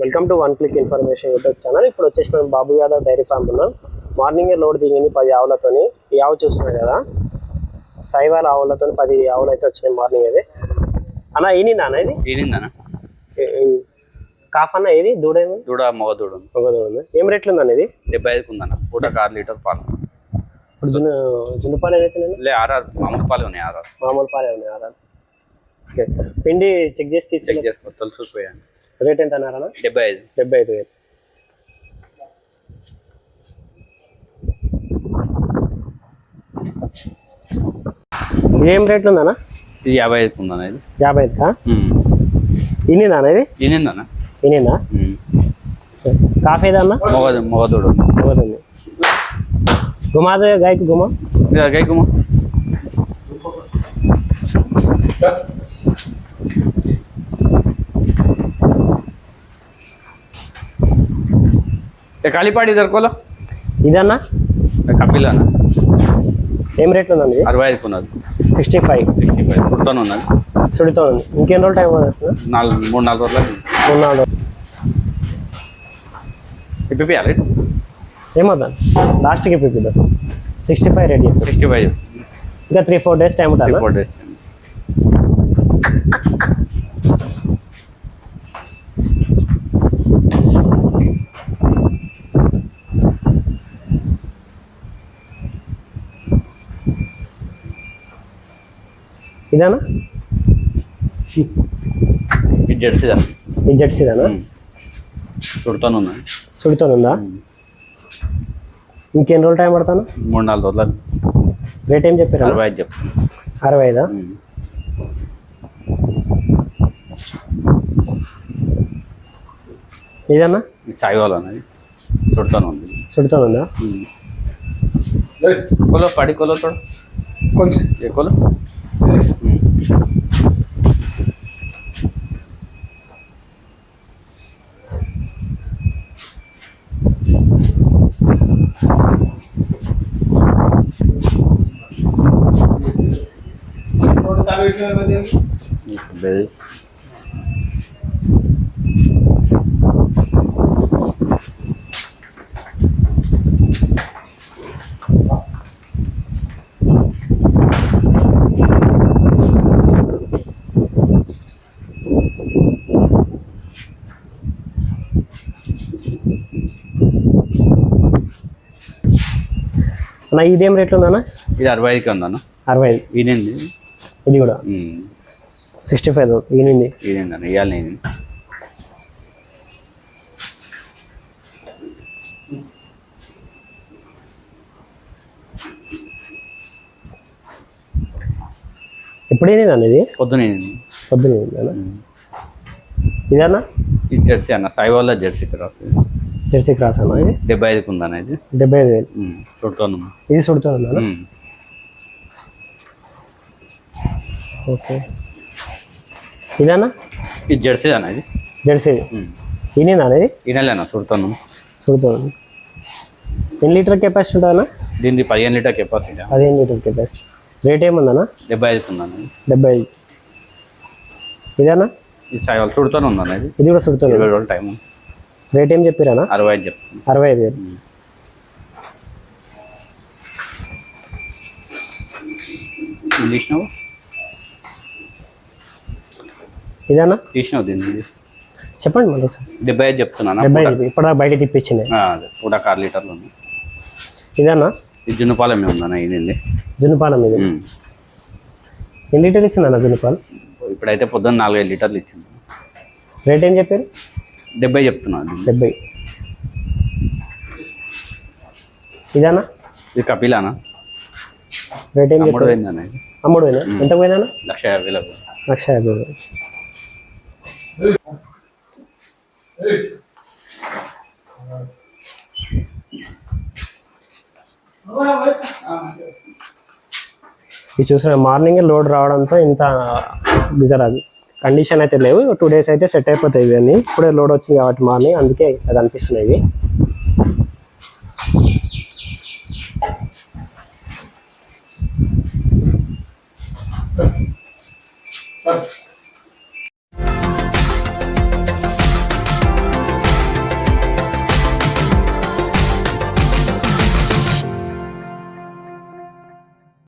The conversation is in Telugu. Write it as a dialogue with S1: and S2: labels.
S1: Welcome to one click information YouTube channel ఇప్పుడు వచ్చేసి మేము బాబు యాదవ్ డైరీ ఫామ్ ఉన్నాం. మార్నింగే లోడ్ దిగింది పది ఆవులతోని. ఈ ఆవు చూస్తున్నాయి కదా? సైవాల ఆవులతో పది ఆవులు అయితే వచ్చినాయి మార్నింగ్ అయితే అన్న ఈనిందా అన్న ఇది?
S2: ఈనిందనా
S1: కాఫ్ అన్న ఇది దూడ ఏమి
S2: దూడ మగ దూడ.
S1: ఒక దూడ ఏం రేట్లు ఉందన్న ఇది?
S2: డెబ్బై ఐదుకు ఉందన్న. పూటకు ఆరు లీటర్ పాలు.
S1: ఇప్పుడు జున్ను జున్నుపాలు ఏదైతే నేను
S2: లే ఆర్ఆర్ మామూలు పాలు ఉన్నాయి ఆర్ఆర్
S1: మామూలు పాలే ఉన్నాయి ఆరా ఓకే. పిండి చెక్ చేసి
S2: చెక్
S1: తీసుకెళ్ళి
S2: చేసుకో తొలుసుకుపోయాను
S1: రేట్ ఎంత అన్నారన్న?
S2: డెబ్బై ఐదు.
S1: డెబ్బై ఐదు వేలు. ఇదేం రేట్లు ఉందన్న?
S2: ఇది యాభై ఐదుకు ఉందన్న ఇది.
S1: యాభై ఐదుకా. ఇన్నిందా అన్న ఇది?
S2: ఈనిందన్న
S1: ఇన్నిందా
S2: ఉమ్.
S1: కాఫీ ఏదా అన్న?
S2: మగ మగ దూడ ఉంది.
S1: ఒకటి గుమాద గాయకు గుమా?
S2: గైకుమా కాళీపాడి దొరకోలో
S1: ఇదన్న?
S2: కపిల్ అన్న
S1: ఏం రేట్లు ఉందండి
S2: అరవై ఐదుకు ఉన్నది.
S1: Sixty five.
S2: Sixty five. కుర్తాను ఉన్నది
S1: సుడితో ఉంది. ఇంకెన్ని రోజులు టైం వస్తుంది
S2: నాలుగు మూడు నాలుగు రోజులు
S1: మూడు నాలుగు
S2: ఇప్పియాలి
S1: ఏమవుతుంది? లాస్ట్కి పిప్పిద్దాం sixty five ready
S2: sixty five.
S1: ఇంకా త్రీ ఫోర్ డేస్ టైం ఉంటుంది?
S2: Four days.
S1: ఇదేనా?
S2: ఇది
S1: జెర్సీదేనా? ఇంకెన్ని రోజులు టైం పడతాను
S2: మూడు నాలుగు రోజులు
S1: రేట్ ఏం చెప్పారు?
S2: అరవై ఐదు చెప్తాను
S1: అరవై ఐదా. ఇదన్నా
S2: ఇది సాయివాల్ అన్నది చుడతాను ఉంది
S1: సుడితో ఉందా
S2: కొలో పడి కొలో తోడు. ఏ కొలో? બે
S1: అన్న ఇదేం రేట్లు ఉందన్న?
S2: ఇది అరవై ఐదుకి ఉందన్న.
S1: అరవై ఐదు.
S2: ఈనింది
S1: ఇది కూడా? సిక్స్టీ ఫైవ్ ఈనింది
S2: ఈనింది అన్న ఇవ్వాలి నేను
S1: ఎప్పుడు ఈనింది అన్న ఇది?
S2: పొద్దున
S1: పొద్దున ఇదన్నా?
S2: ఇది జెర్సీ అన్న Sahiwal jersey cross
S1: jersey cross అన్న ఇది?
S2: డెబ్బై ఐదుకి ఉందన్న ఇది?
S1: డెబ్బై ఐదు వేలు
S2: చుడతాను
S1: ఇది ఉందా ఓకే. ఇదన్నా
S2: ఇది జెర్సీ అన్న ఇది?
S1: జెర్సీ ఈనిందా అన్న ఇది?
S2: ఈనెలే అన్న చుడతాను
S1: సుడితో ఉంది. ఎన్ని లీటర్ కెపాసిటీ ఉంటుందన్న
S2: దీనికి పదిహేను లీటర్ కెపాసిటీ
S1: పదిహేను లీటర్ కెపాసిటీ. రేట్ ఏముందన్న
S2: డెబ్బై ఐదుకి ఉందన్న ఇది.
S1: డెబ్బై ఐదు ఇదేనా?
S2: ఇది చుడతాను ఉందన్న ఇది.
S1: ఇది కూడా సుడితో
S2: ఇరవై రోజులు టైం
S1: రేట్ ఏం చెప్పారన్నా
S2: అరవై ఐదు చెప్తాను
S1: అరవై ఐదు వేలు.
S2: ఇది తీసినావు?
S1: ఇదేనా?
S2: తీసినావు దీన్ని.
S1: చెప్పండి మళ్ళీ సార్.
S2: డెబ్బై ఐదు చెప్తున్నాను?
S1: డెబ్బై ఐదు ఇప్పుడు బయట తిప్పించింది.
S2: కూడా ఆరు లీటర్లు ఉంది.
S1: ఇదేనా?
S2: ఇది జున్నుపాలెం ఉందన్న ఇది
S1: జున్నుపాలం ఇది ఎన్ని లీటర్ ఇస్తుందన్న జున్నుపాలు?
S2: ఇప్పుడైతే పొద్దున్న నాలుగైదు లీటర్లు ఇచ్చింది.
S1: రేట్ ఏం చెప్పారు?
S2: డెబ్బై చెప్తున్నాను
S1: డెబ్బై. ఇదేనా
S2: ఇది కపిలానా?
S1: రేట్ ఏం
S2: అమ్ముడు పోయిందన్న ఇది
S1: అమ్ముడు పోయినా ఎంత పోయిందన్న
S2: లక్ష యాభై వేలకు
S1: లక్ష యాభై వేలు. ఇది చూసిన మార్నింగ్ లోడ్ రావడంతో ఇంత బిజర్ అది. కండిషన్ అయితే లేవు. టూ డేస్ అయితే సెట్ అయిపోతాయి ఇవన్నీ. ఇప్పుడే లోడ్ వచ్చింది కాబట్టి మార్నింగ్ అందుకే ఇట్లా కనిపిస్తున్నాయి